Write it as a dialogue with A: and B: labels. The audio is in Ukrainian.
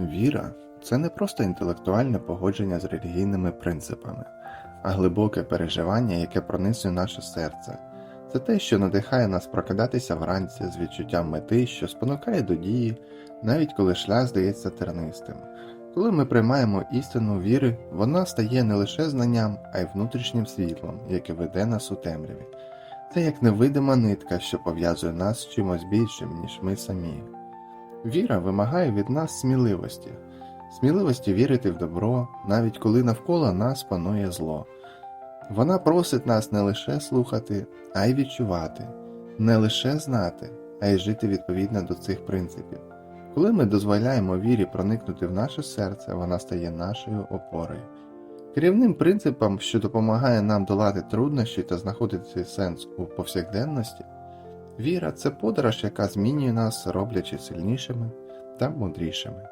A: Віра це не просто інтелектуальне погодження з релігійними принципами, а глибоке переживання, яке пронизує наше серце. Це те, що надихає нас прокидатися вранці з відчуттям мети, що спонукає до дії, навіть коли шлях здається тернистим. Коли ми приймаємо істину віри, вона стає не лише знанням, а й внутрішнім світлом, яке веде нас у темряві. Це як невидима нитка, що пов'язує нас з чимось більшим, ніж ми самі. Віра вимагає від нас сміливості, сміливості вірити в добро, навіть коли навколо нас панує зло. Вона просить нас не лише слухати, а й відчувати, не лише знати, а й жити відповідно до цих принципів. Коли ми дозволяємо вірі проникнути в наше серце, вона стає нашою опорою. Керівним принципом, що допомагає нам долати труднощі та знаходити сенс у повсякденності, віра це подорож, яка змінює нас, роблячи сильнішими та мудрішими.